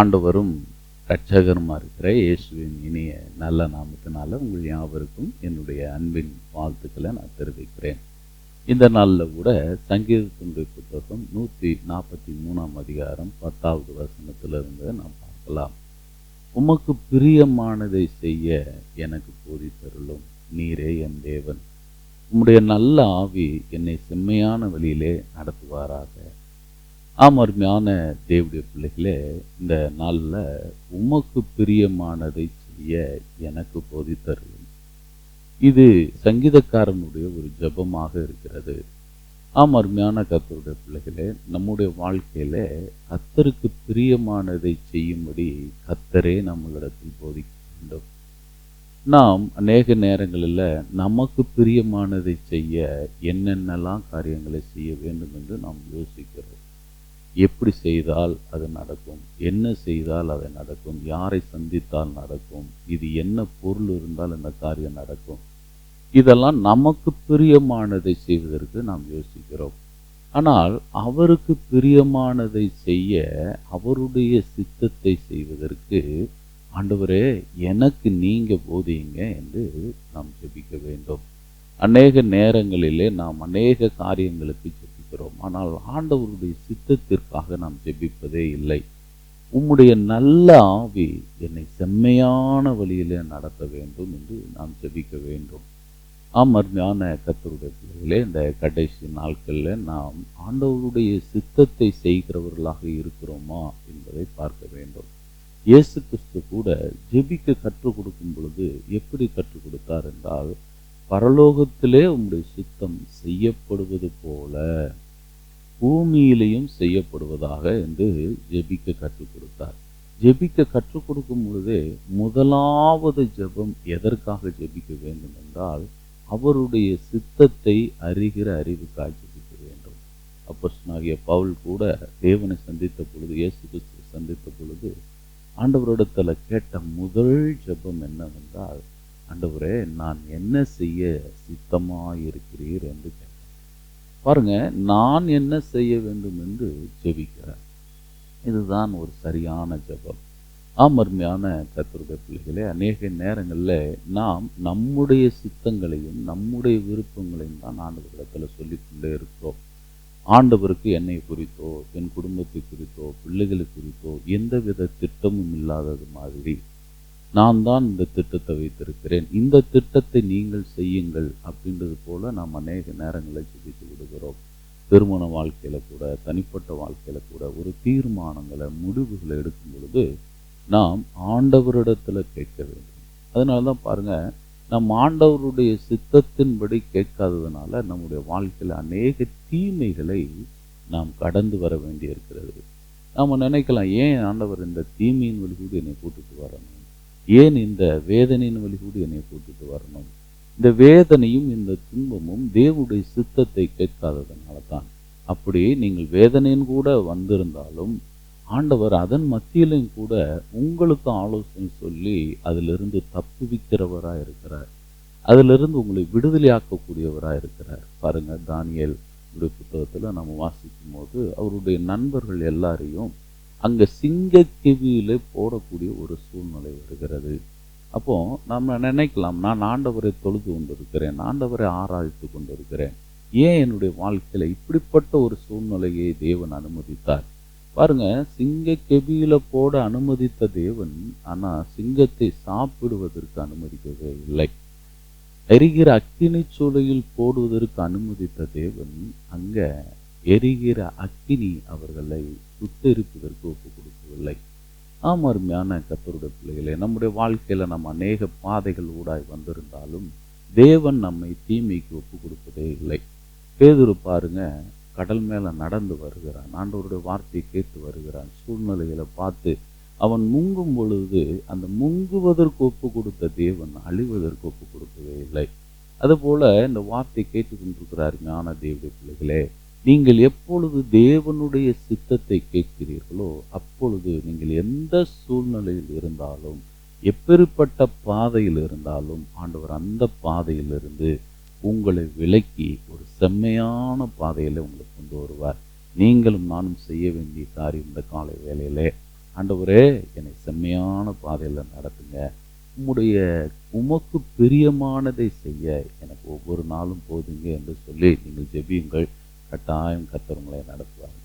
ஆண்டவரும் இரட்சகருமா இருக்கிற இயேசுவின் இனிய நல்ல நாமத்தினால உங்கள் யாவருக்கும் என்னுடைய அன்பின் வாழ்த்துக்களை நான் தெரிவிக்கிறேன். இந்த நாளில் கூட சங்கீதத்தினுடைய புத்தகம் நூற்றி நாற்பத்தி மூணாம் அதிகாரம் பத்தாவது வசனத்திலிருந்து நாம் பார்க்கலாம். உமக்கு பிரியமானதை செய்ய எனக்கு போதித்தருளும் நீரே என் தேவன். உம்முடைய நல்ல ஆவி என்னை செம்மையான வழியிலே நடத்துவாராக. ஆம் அருமையான தேவடைய பிள்ளைகளே இந்த நாளில் உமக்கு பிரியமானதை செய்ய எனக்கு போதித்தருளும். இது சங்கீதக்காரனுடைய ஒரு ஜெபமாக இருக்கிறது. ஆம் அருமையான கத்தருடைய பிள்ளைகளே நம்முடைய வாழ்க்கையில் கத்தருக்கு பிரியமானதை செய்யும்படி கத்தரே நம்மளிடத்தில் போதிக்க வேண்டும் நாம் அநேக நேரங்களில் நமக்கு பிரியமானதை செய்ய என்னென்னலாம் காரியங்களை செய்ய வேண்டும் என்று நாம் யோசிக்கிறோம். எப்படி செய்தால் அது நடக்கும்? என்ன செய்தால் அது நடக்கும்? யாரை சந்தித்தால் நடக்கும்? இது என்ன பொருள் இருந்தால் இந்த காரியம் நடக்கும்? இதெல்லாம் நமக்கு பிரியமானதை செய்வதற்கு நாம் யோசிக்கிறோம். ஆனால் அவருக்கு பிரியமானதை செய்ய அவருடைய சித்தத்தை செய்வதற்கு ஆண்டவரே எனக்கு நீங்க போதியுங்க என்று நாம் ஜெபிக்க வேண்டும். அநேக நேரங்களிலே நாம் அநேக காரியங்களுக்கு ஜெபிக்கிறோம். ஆனால் ஆண்டவருடைய சித்தத்திற்காக நாம் ஜெபிப்பதே இல்லை. உம்முடைய நல்ல ஆவி என்னை செம்மையான வழியிலே நடத்த வேண்டும் என்று நாம் ஜெபிக்க வேண்டும். ஆம் அருமையான கத்தருடைய பிள்ளைகளே இந்த கடைசி நாட்களில் நாம் ஆண்டவருடைய சித்தத்தை செய்கிறவர்களாக இருக்கிறோமா என்பதை பார்க்க வேண்டும். இயேசு கிறிஸ்து கூட ஜெபிக்க கற்றுக் கொடுக்கும் பொழுது எப்படி கற்றுக் கொடுத்தார் என்றால் பரலோகத்திலே உம்முடைய சித்தம் செய்யப்படுவது போல பூமியிலையும் செய்யப்படுவதாக என்று ஜெபிக்க கற்றுக் கொடுத்தார். ஜெபிக்க கற்றுக் கொடுக்கும் பொழுதே முதலாவது ஜெபம் எதற்காக ஜெபிக்க வேண்டும் என்றால் அவருடைய சித்தத்தை அறிகிற அறிவுக்காக ஜெபிக்க வேண்டும். அப்போஸ்தலனாகிய பவுல் கூட தேவனை சந்தித்த பொழுது இயேசு கிறிஸ்து சந்தித்த பொழுது ஆண்டவரிடத்தில் கேட்ட முதல் ஜெபம் என்னவென்றால் ஆண்டவரே நான் என்ன செய்ய சித்தமாயிருக்கிறீர் என்று கேட்டார். பாருங்க நான் என்ன செய்ய வேண்டும் என்று ஜெபிக்கிறேன் இதுதான் ஒரு சரியான ஜெபம். ஆமர்மையான கத்தருடைய பிள்ளைகளே அநேக நேரங்களில் நாம் நம்முடைய சித்தங்களையும் நம்முடைய விருப்பங்களையும் தான் ஆண்டவரிடத்தில் சொல்லிக்கொண்டே இருக்கிறோம். ஆண்டவருக்கு என்னை குறித்தோ என் குடும்பத்தை குறித்தோ பிள்ளைகளை குறித்தோ எந்தவித திட்டமும் இல்லாதது மாதிரி நான் தான் இந்த திட்டத்தை வைத்திருக்கிறேன். இந்த திட்டத்தை நீங்கள் செய்யுங்கள் அப்படின்றது போல நாம் அநேக நேரங்களை சிந்தித்து விடுகிறோம். திருமண வாழ்க்கையில் கூட தனிப்பட்ட வாழ்க்கையில் கூட ஒரு தீர்மானங்களை முடிவுகளை எடுக்கும் பொழுது நாம் ஆண்டவரிடத்தில் கேட்க வேண்டும். அதனால தான் பாருங்க நம் ஆண்டவருடைய சித்தத்தின்படி கேட்காததுனால நம்முடைய வாழ்க்கையில் அநேக தீமைகளை நாம் கடந்து வர வேண்டியிருக்கிறது. நாம் நினைக்கலாம் ஏன் ஆண்டவர் இந்த தீமையின் வழி கூட என்னை கூட்டிட்டு வரணும் ஏன் இந்த வேதனையின் வழி கூட என்னை கூட்டிட்டு வரணும்? இந்த வேதனையும் இந்த துன்பமும் தேவனுடைய சித்தத்தை கேட்காததுனால தான். அப்படி நீங்கள் வேதனையின் கூட வந்திருந்தாலும் ஆண்டவர் அதன் மத்தியிலும் கூட உங்களுக்கு ஆலோசனை சொல்லி அதிலிருந்து தப்புவிக்கிறவராக இருக்கிறார். அதிலிருந்து உங்களை விடுதலையாக்கக்கூடியவராக இருக்கிறார். பாருங்க தானியல் புத்தகத்தில் நம்ம வாசிக்கும் போது அவருடைய நண்பர்கள் எல்லாரையும் அங்கே சிங்கக்கெவியிலே போடக்கூடிய ஒரு சூழ்நிலை வருகிறது. அப்போது நம்ம நினைக்கலாம் நான் ஆண்டவரை தொழுது கொண்டிருக்கிறேன் ஆண்டவரை ஆராய்த்து கொண்டிருக்கிறேன். ஏன் என்னுடைய வாழ்க்கையில் இப்படிப்பட்ட ஒரு சூழ்நிலையை தேவன் அனுமதித்தார்? பாருங்க சிங்க கெபியில போட அனுமதித்த தேவன் ஆனால் சிங்கத்தை சாப்பிடுவதற்கு அனுமதிக்கவே இல்லை. எரிகிற அக்கினி சூளையில் போடுவதற்கு அனுமதித்த தேவன் அங்கே எரிகிற அக்கினி அவர்களை சுத்தரிப்பதற்கு ஒப்பு கொடுக்கவில்லை ஆம் அருமையான கத்தருடைய பிள்ளைகளே நம்முடைய வாழ்க்கையில் நம்ம அநேக பாதைகள் ஊடாய் வந்திருந்தாலும் தேவன் நம்மை தீமைக்கு ஒப்பு கொடுப்பதே இல்லை. பேதுரு பாருங்க கடல் மேலே நடந்து வருகிறான். ஆண்டவருடைய வார்த்தையை கேட்டு வருகிறான். சூழ்நிலைகளை பார்த்து அவன் முங்கும் பொழுது அந்த முங்குவதற்கு ஒப்பு கொடுத்த தேவன் அழிவதற்கு ஒப்பு கொடுக்கவே இல்லை. அதுபோல் இந்த வார்த்தை கேட்டு கொண்டிருக்கிறார் ஞான தேவடைய பிள்ளைகளே நீங்கள் எப்பொழுது தேவனுடைய சித்தத்தை கேட்கிறீர்களோ அப்பொழுது நீங்கள் எந்த சூழ்நிலையில் இருந்தாலும் எப்பேற்பட்ட பாதையில் இருந்தாலும் ஆண்டவர் அந்த பாதையிலிருந்து உங்களை விலக்கி ஒரு செம்மையான பாதையில் உங்களை கொண்டு வருவார். நீங்களும் நானும் செய்ய வேண்டிய காரியம் இந்த காலை வேலையிலே ஆண்டவரே என்னை செம்மையான பாதையில் நடத்துங்க. உம்முடைய உமக்கு பிரியமானதை செய்ய எனக்கு ஒவ்வொரு நாளும் போதுங்க என்று சொல்லி நீங்கள் ஜெபியுங்கள். கட்டாயம் கத்தர் நடத்துவாங்க